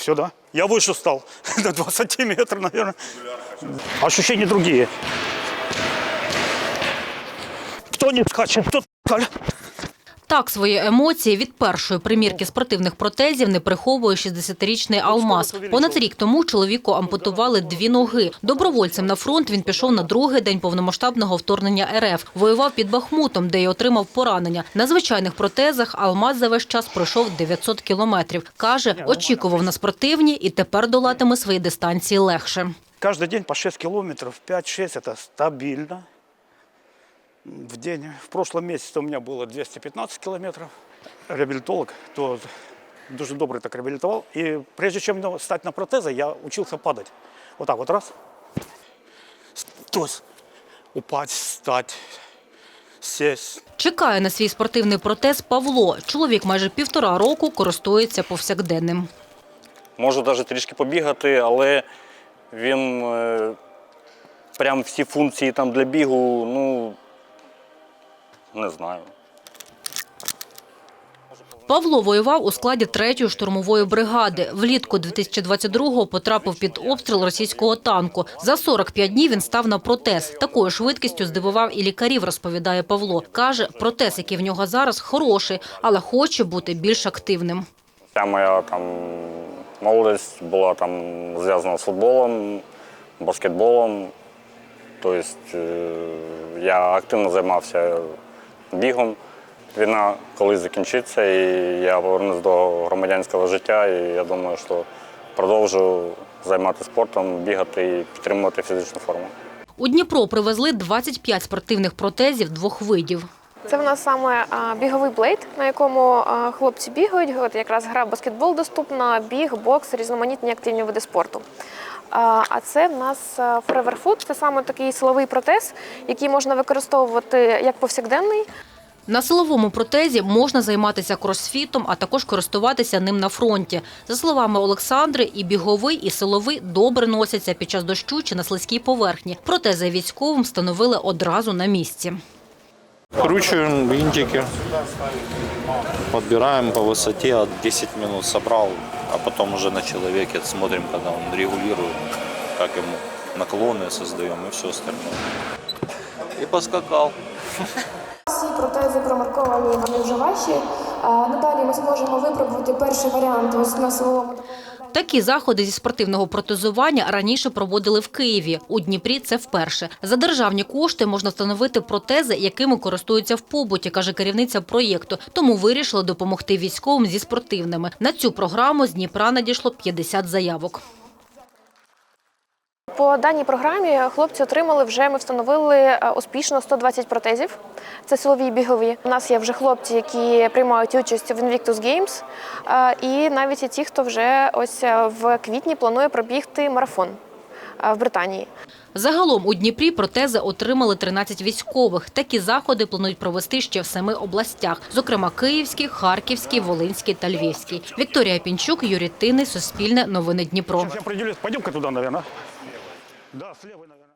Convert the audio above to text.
Все, да? Я выше стал на 2 сантиметра, наверное. Ощущения другие. Кто не скачет, тот. Так свої емоції від першої примірки спортивних протезів не приховує 60-річний Алмаз. Понад рік тому чоловіку ампутували дві ноги. Добровольцем на фронт він пішов на другий день повномасштабного вторгнення РФ. Воював під Бахмутом, де й отримав поранення. На звичайних протезах Алмаз за весь час пройшов 900 кілометрів. Каже, очікував на спортивні і тепер долатиме свої дистанції легше. Каждый день по 6 километров, 5-6 это стабильно В день. В прошлом месяце у меня было 215 километров. Реабилитолог, то дуже добрый так реабилитовал. И прежде чем ну, стать на протезы, я учился падать. Вот так вот раз. То есть упасть, встать, сесть. Чекає на свій спортивний протез Павло. Чоловік майже півтора року користується повсякденним. Можу навіть трішки побігати, але він е, прям всі функції там для бігу, ну не знаю. Павло воював у складі 3-ї штурмової бригади. Влітку 2022-го потрапив під обстріл російського танку. За 45 днів він став на протез. Такою швидкістю здивував і лікарів, розповідає Павло. Каже, протез, який в нього зараз, хороший, але хоче бути більш активним. Вся моя там молодість була там зв'язана з футболом, баскетболом. Тобто е, я активно займався бігом. Війна колись закінчиться, і я повернусь до громадянського життя. І я думаю, що продовжу займатися спортом, бігати і підтримувати фізичну форму. У Дніпро привезли 25 спортивних протезів двох видів. Це в нас саме біговий блейд, на якому хлопці бігають. От якраз гра баскетбол доступна, біг, бокс, різноманітні активні види спорту. А це в нас а, Forever Foot, це саме такий силовий протез, який можна використовувати як повсякденний, На силовому протезі можна займатися кросфітом, а також користуватися ним на фронті. За словами Олександри, і біговий, і силовий добре носяться під час дощу чи на слизькій поверхні. Протези військовим встановили одразу на місці. Вкручиваем винтики, подбираем по высоте, от 10 минут собрал, а потом уже на человеке смотрим, когда он регулирует, как ему наклоны создаем и все остальное. И поскакал. Всі протези промарковані, вони вже ваші. А, Надалі ми зможемо випробувати перший варіант ось на силовому. Такі заходи зі спортивного протезування раніше проводили в Києві. У Дніпрі це вперше. За державні кошти можна встановити протези, якими користуються в побуті, каже керівниця проєкту. Тому вирішили допомогти військовим зі спортивними. На цю програму з Дніпра надійшло 50 заявок. По даній програмі хлопці отримали вже. Ми встановили е, успішно 120 протезів. Це силові і бігові. У нас є вже хлопці, які приймають участь в Invictus Games, е, і навіть є ті, хто вже ось е, в квітні планує пробігти марафон в Британії. Загалом у Дніпрі протези отримали 13 військових. Такі заходи планують провести ще в семи областях, зокрема Київській, Харківській, Волинській та Львівській. Вікторія Пінчук, Юрій Тини, Суспільне, Новини Дніпро. Сейчас я определюсь. Да, слева, наверное.